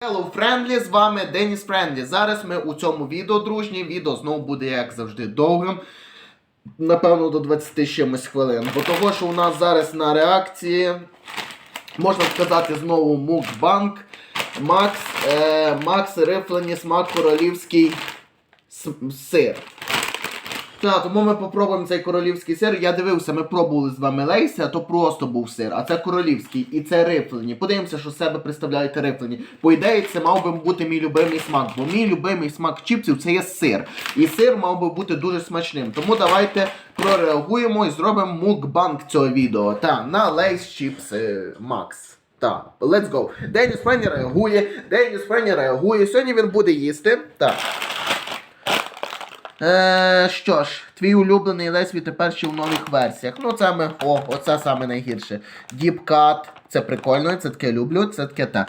Hello, Friendly, з вами Деніс Френдлі. Зараз ми у цьому відео, дружні. Відео знову буде, як завжди, довгим. Напевно, до 20 чимось хвилин. Бо того, що у нас зараз на реакції, можна сказати, знову мукбанк. Макс, е, Макс рифлені смак королівський сир. Так, тому ми попробуємо цей королівський сир. Я дивився, ми пробували з вами лейси, а то просто був сир. А це королівський і це рифлені. Подивимося, що з себе представляють рифлені. По ідеї, це мав би бути мій любимий смак, бо мій любимий смак чіпсів це є сир. І сир мав би бути дуже смачним. Тому давайте прореагуємо і зробимо мукбанк цього відео. Та, на лейс чіпси Макс. Так, let's go. Деніс Френі реагує, Деніс Френі реагує. Сьогодні він буде їсти. Так. Е, що ж, твій улюблений Лесві тепер ще в нових версіях. Ну, це ми. О, оце саме найгірше. Cut, це прикольно, це таке люблю, це таке те.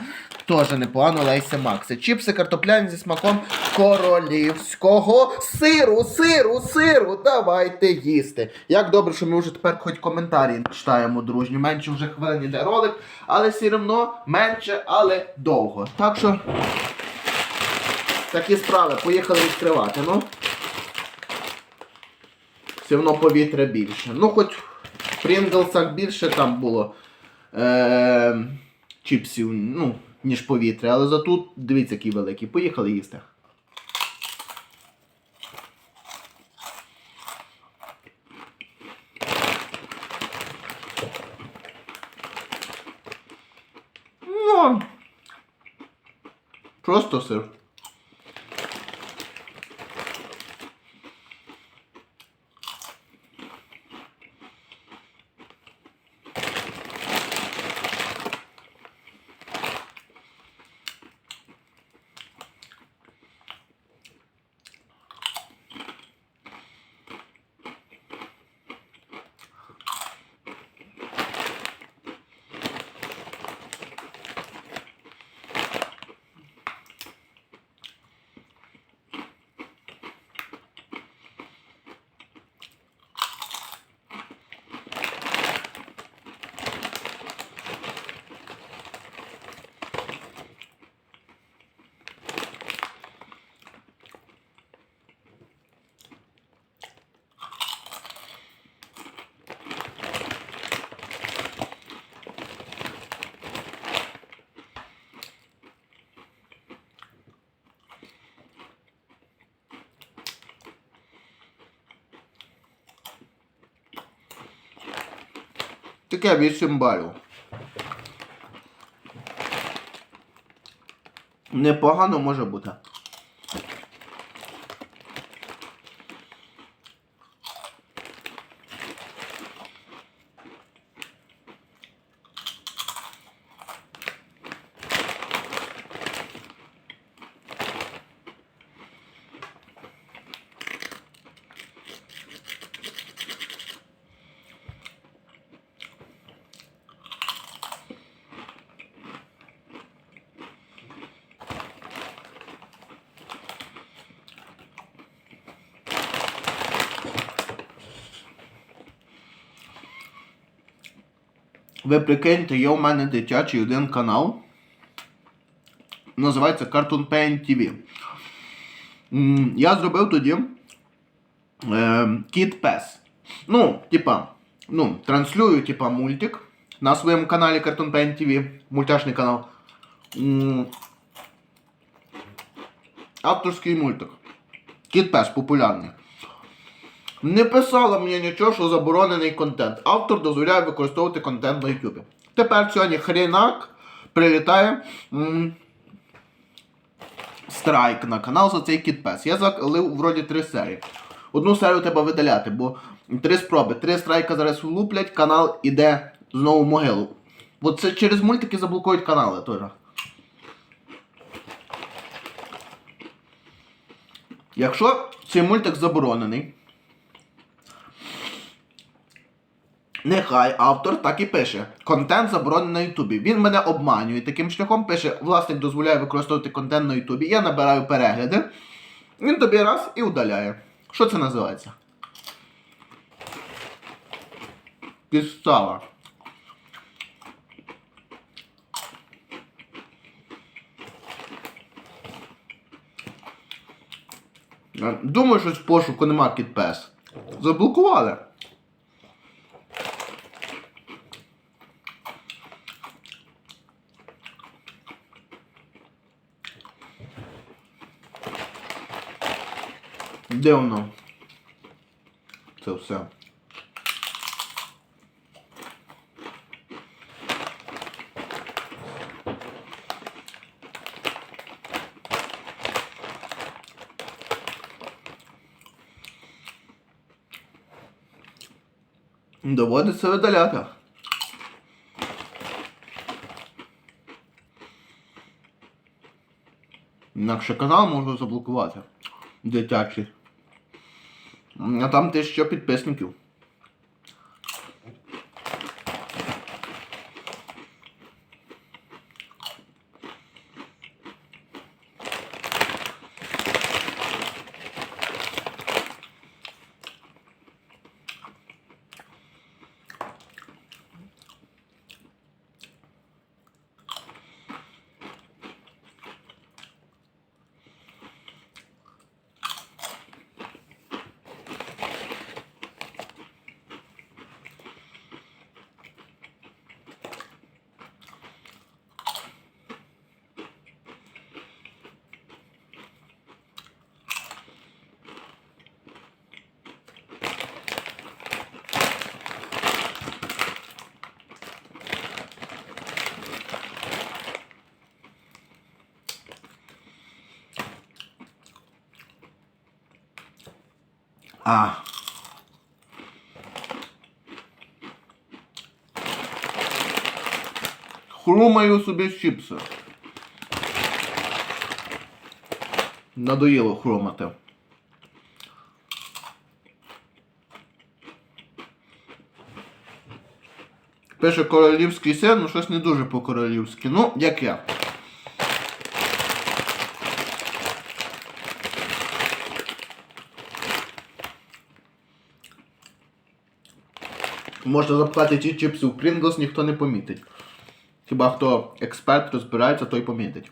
Теж непогано Лейси Макси. Чіпси картопляні зі смаком королівського сиру, сиру, сиру. Давайте їсти. Як добре, що ми вже тепер хоч коментарі читаємо, дружні. Менше вже хвилин іде ролик, але все одно менше, але довго. Так що. Такі справи, поїхали відкривати, ну. Все одно повітря більше. Ну, хоч в Прінглсах більше там було е- чіпсів, ну, ніж повітря, але зато дивіться, який великий. Поїхали їсти. Ну, просто сир. Таке 8 балів. Непогано може бути. Ви прикиньте, є у мене дитячий один канал. Називається Cartoon Paint TV. Я зробив тоді е, Кіт Пес. Ну, типа, ну, транслюю, типа, мультик на своєму каналі Cartoon Paint TV. Мультяшний канал. Авторський мультик. Кіт Пес популярний. Не писала мені нічого, що заборонений контент. Автор дозволяє використовувати контент на YouTube. Тепер сьогодні хрінак прилітає страйк на канал за цей кітпес. Я залив вроді три серії. Одну серію треба видаляти, бо три спроби, три страйка зараз влуплять, канал іде знову в могилу. Бо це через мультики заблокують канали теж. Якщо цей мультик заборонений, Нехай автор так і пише. Контент заборонений на Ютубі. Він мене обманює таким шляхом. Пише, власник дозволяє використовувати контент на Ютубі. Я набираю перегляди. Він тобі раз і удаляє. Що це називається? Підстава. Думаю, що з пошуку нема пес. Заблокували. Де воно? Це все. Доводиться видаляти. Інакше канал можу заблокувати. Дитячий. А там тисяча підписників. А. Хрумаю собі чіпси. Надоїло хромати. Пише королівський син, ну щось не дуже по-королівськи. Ну, як я. Можна запхати ті чіпси в Pringles, ніхто не помітить. Хіба хто експерт розбирається, той помітить.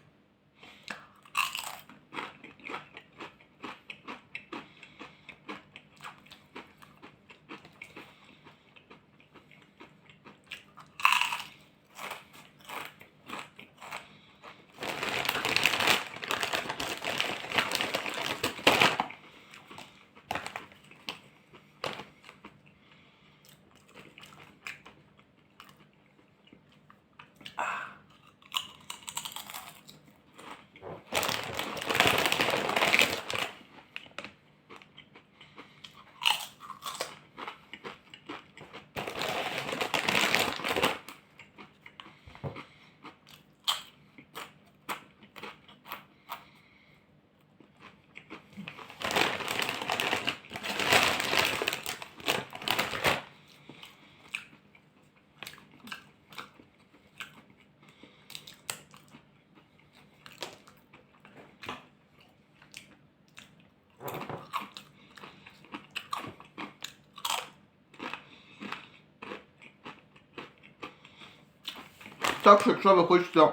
Так що, якщо ви хочете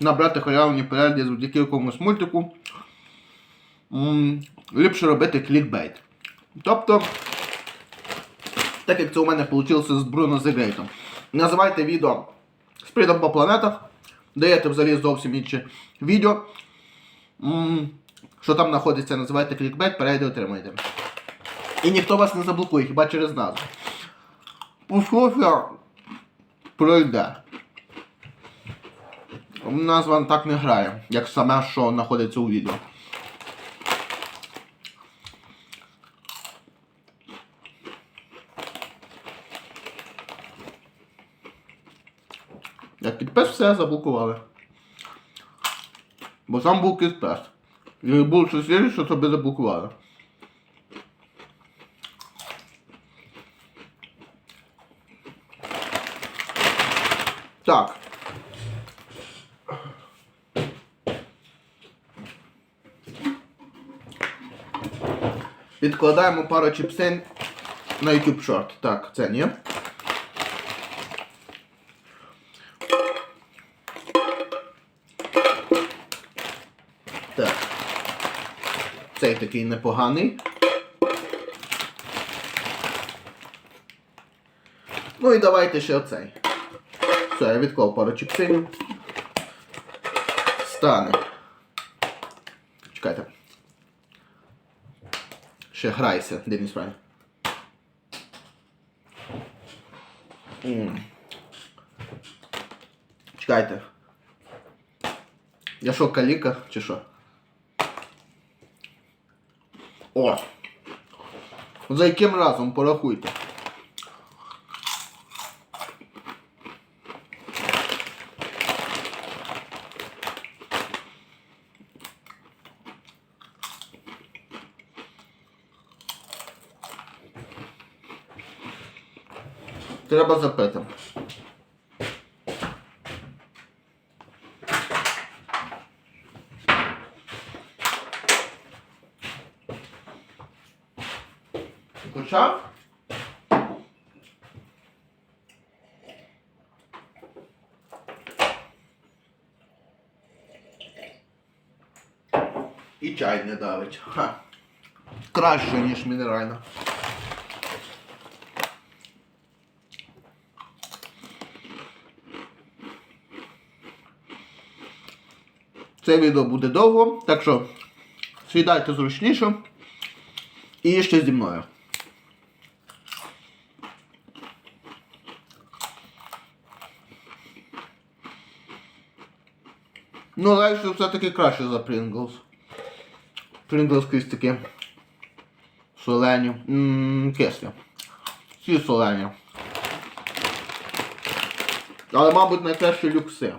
набрати халявні перегляди завдяки якомусь мультику, ліпше робити клікбейт. Тобто, так як це у мене вийшло з Бруно Зегрейтом. Називайте відео Спритом по планетах, даєте взагалі зовсім інше відео. Що там знаходиться, називайте клікбейт, перейди отримаєте. І ніхто вас не заблокує, хіба через назву. Послухайте, пройде. Назва так не грає, як саме, що знаходиться у відео. Як підпис все заблокували. Бо там був підпис. І було щось інше, що тобі заблокували. Так. Підкладаємо пару чіпсин на YouTube Short. Так, це ні. Так. Цей такий непоганий. Ну і давайте ще оцей. Все, я відклав пару чіпсинів. Стане. Чекайте. Ще грайся, Деніс Фрай. М. Чекайте. Я що, каліка чи що? О! За яким разом порахуйте? Треба запити. Почав? І чай не давить. Ха. Краще, ніж мінеральна. Це відео буде довго, так що сідайте зручніше і ще зі мною. Ну, лайше все-таки краще за Pringles. Pringles якісь такі солені. Ммм, кислі. Всі солені. Але, мабуть, найкраще люкси.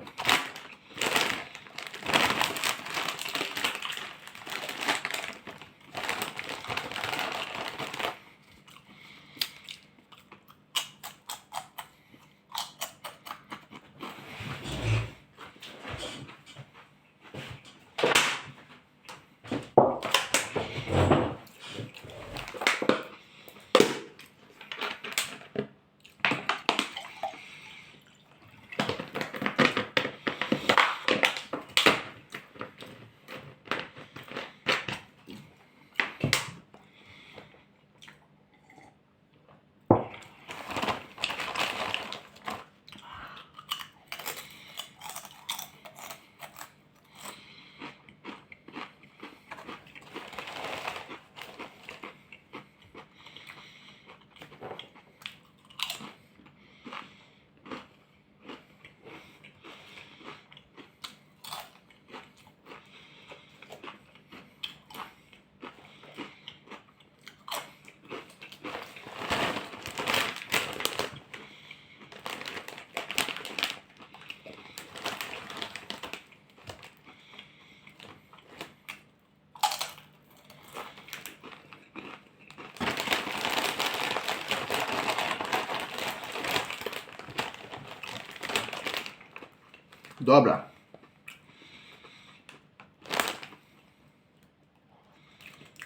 Добре.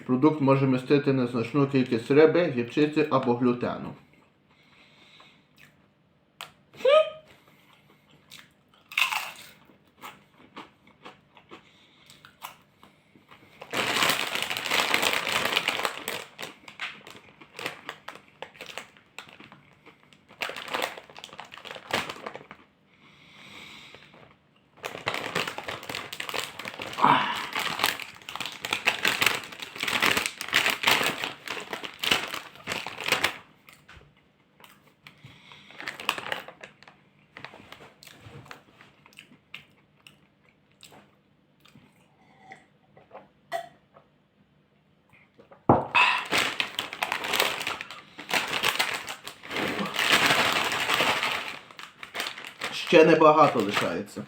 Продукт може містити незначну кількість риби, гірчиці або глютену. Ще небагато лишається.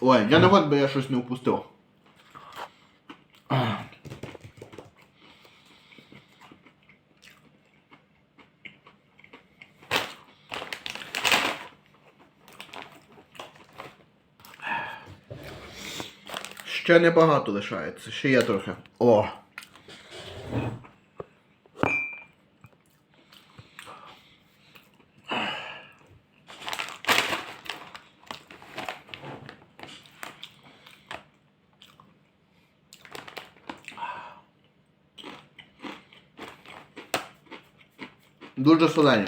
Ой, я не год би я щось не впустив. Ще небагато лишається, ще є трохи. О! Дуже солені.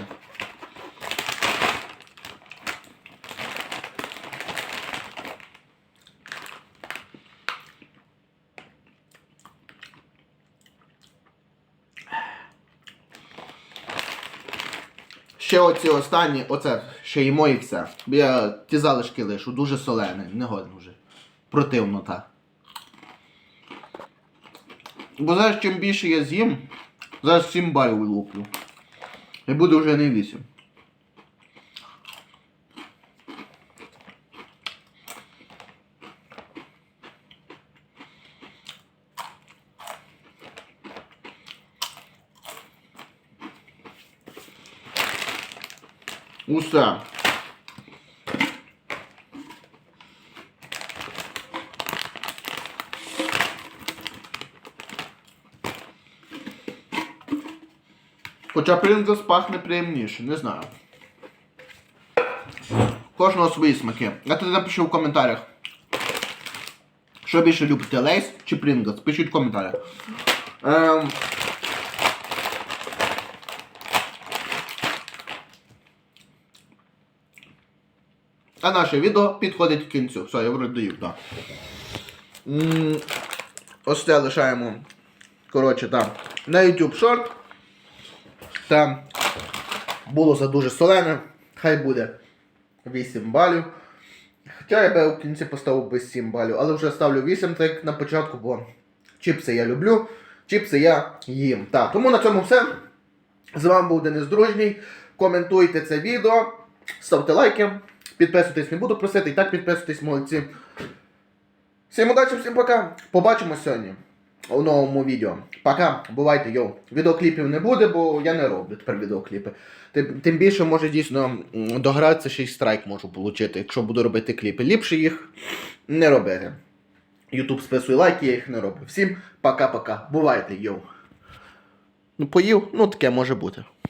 Ще оці останні, оце ще їмо і все. Я ті залишки лишу, дуже солене, не годно вже. Противно так. Бо зараз чим більше я з'їм, зараз 7 балів вилуплю. І буде вже не 8. Усе. Хоча Принглс пахне приємніше, не знаю. Кожного свої смаки. А ти напиши в коментарях. Що більше любите, Лейс чи Принглс? Пишіть в коментарях. Ем... А наше відео підходить к кінцю. Все, я вроде доїв, так. Ось це лишаємо. Коротше, там. На YouTube Short. Там було за дуже солене. Хай буде 8 балів. Хоча я би в кінці поставив би 7 балів, але вже ставлю 8, так як на початку, бо чіпси я люблю, чіпси я їм. Так, тому на цьому все. З вами був Денис Дружній. Коментуйте це відео, ставте лайки, підписуйтесь, не буду просити, і так підписуйтесь, молодці. Всім удачі, всім пока. Побачимось сьогодні у новому відео. Пока, бувайте, йоу. Відеокліпів не буде, бо я не роблю тепер відеокліпи. Тим, тим більше може дійсно догратися, ще й страйк можу отримати, якщо буду робити кліпи. Ліпше їх не робити. Ютуб списує лайки, я їх не роблю. Всім пока-пока. Бувайте, йоу. Ну, поїв, ну таке може бути.